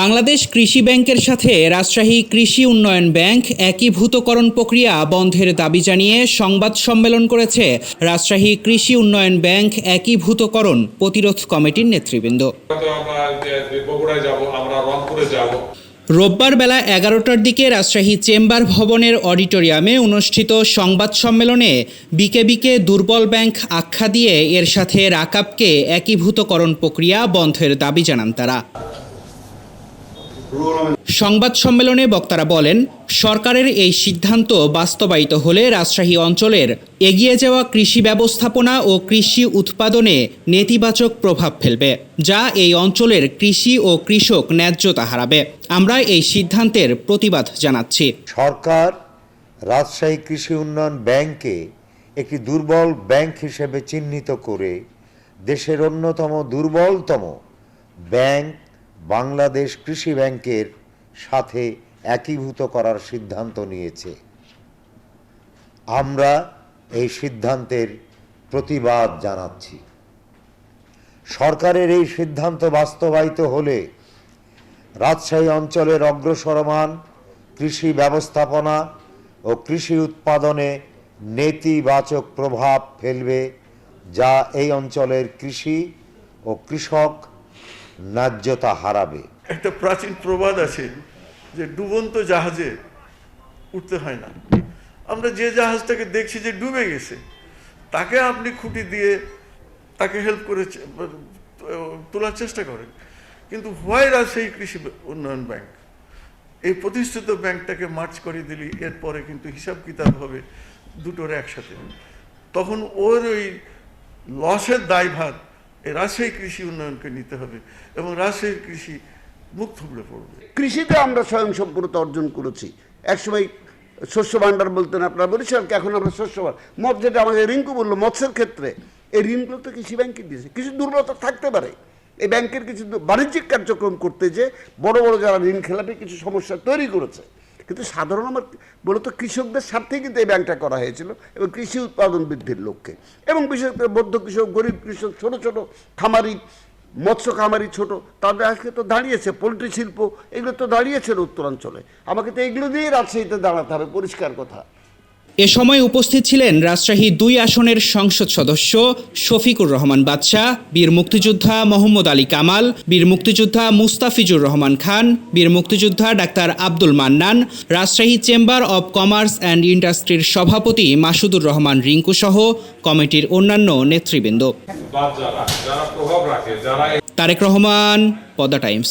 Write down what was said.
বাংলাদেশ কৃষি ব্যাংকের সাথে রাজশাহী কৃষি উন্নয়ন ব্যাংক একীভূতকরণ প্রক্রিয়া বন্ধের দাবি জানিয়ে সংবাদ সম্মেলন করেছে রাজশাহী কৃষি উন্নয়ন ব্যাংক একীভূতকরণ প্রতিরোধ কমিটির নেতৃবৃন্দ। হয়তো আমরা যে বগুড়ায় যাব আমরা রংপুরে যাব। রোববার বেলা এগারোটার দিকে রাজশাহী চেম্বার ভবনের অডিটোরিয়ামে অনুষ্ঠিত সংবাদ সম্মেলনে বিকেবিকে দুর্বল ব্যাংক আখ্যা দিয়ে এর সাথে রাকাবকে একীভূতকরণ প্রক্রিয়া বন্ধের দাবি জানান তারা। সংবাদ সম্মেলনে বক্তারা বলেন, সরকারের এই সিদ্ধান্ত বাস্তবায়িত হলে রাজশাহী অঞ্চলের এগিয়ে যাওয়া কৃষি ব্যবস্থাপনা ও কৃষি উৎপাদনে নেতিবাচক প্রভাব ফেলবে, যা এই অঞ্চলের কৃষি ও কৃষক ন্যায্যতা হারাবে। আমরা এই সিদ্ধান্তের প্রতিবাদ জানাচ্ছি। সরকার রাজশাহী কৃষি উন্নয়ন ব্যাংকে একটি দুর্বল ব্যাংক হিসেবে চিহ্নিত করে দেশের অন্যতম দুর্বলতম ব্যাংক বাংলাদেশ কৃষি ব্যাংকের সাথে একীভূত করার সিদ্ধান্ত নিয়েছে। আমরা এই সিদ্ধান্তের প্রতিবাদ জানাচ্ছি। সরকারের এই সিদ্ধান্ত বাস্তবায়িত হলে রাজশাহী অঞ্চলের অগ্রসরমান কৃষি ব্যবস্থাপনা ও কৃষি উৎপাদনে নেতিবাচক প্রভাব ফেলবে যা এই অঞ্চলের কৃষি ও কৃষক ন্যায্যতা হারাবে। একটা প্রাচীন প্রবাদ আছে যে ডুবন্ত জাহাজে উঠতে হয় না। আমরা যে জাহাজটাকে দেখছি যে ডুবে গেছে, তাকে আপনি খুঁটি দিয়ে তাকে হেল্প করে তোলার চেষ্টা করেন। কিন্তু হোয়াই রাজশাহী কৃষি উন্নয়ন ব্যাংক? এই প্রতিষ্ঠিত ব্যাংকটাকে মার্চ করে দিলি, এরপরে কিন্তু হিসাব কিতাব হবে দুটোর একসাথে। তখন ওর ওই লসের দায়ভার রাজশাহী কৃষি উন্নয়নকে নিতে হবে এবং রাজশাহীর কৃষি মুখ থুবড়ে পড়বে। কৃষিতে আমরা স্বয়ংসম্পূর্ণতা অর্জন করেছি। একসময় শস্য ভাণ্ডার বলতেন আপনারা বরিশালকে এখন আমরা শস্য মত যেটা আমাদের রিঙ্কু বলল, মৎস্যের ক্ষেত্রে এই ঋণগুলো তো কৃষি ব্যাংকে দিয়েছে। কিছু দুর্বলতা থাকতে পারে। এই ব্যাংকের কিছু বাণিজ্যিক কার্যক্রম করতে যে বড় বড় যারা ঋণ খেলাপি কিছু সমস্যা তৈরি করেছে কিন্তু সাধারণ আমার মূলত কৃষকদের স্বার্থে কিন্তু এই ব্যাংকটা করা হয়েছিল এবং কৃষি উৎপাদন বৃদ্ধির লক্ষ্যে। এবং বিশেষ করে বৌদ্ধ কৃষক, গরিব কৃষক, ছোট ছোট খামারি, মৎস্য খামারি ছোট, তাদের আজকে তো দাঁড়িয়েছে, পোলট্রি শিল্প, এগুলো তো দাঁড়িয়েছে উত্তরাঞ্চলে। আমাকে তো এগুলো দিয়েই রাজশাহীতে দাঁড়াতে হবে, পরিষ্কার কথা। এ সময় উপস্থিত ছিলেন রাজশাহী দুই আসনের সংসদ সদস্য শফিকুর রহমান বাদশাহ বীর মুক্তিযোদ্ধা মোহাম্মদ আলী কামাল বীর মুক্তিযোদ্ধা মুস্তাফিজুর রহমান খান বীর মুক্তিযোদ্ধা doctor Abdul Mannan Rajshahi chamber of commerce and ইন্ডাস্ট্রির সভাপতি মাসুদুর রহমান রিঙ্কু সহ কমিটির অন্যান্য নেতৃবৃন্দ। তারেক রহমান পদ্মা টাইমস।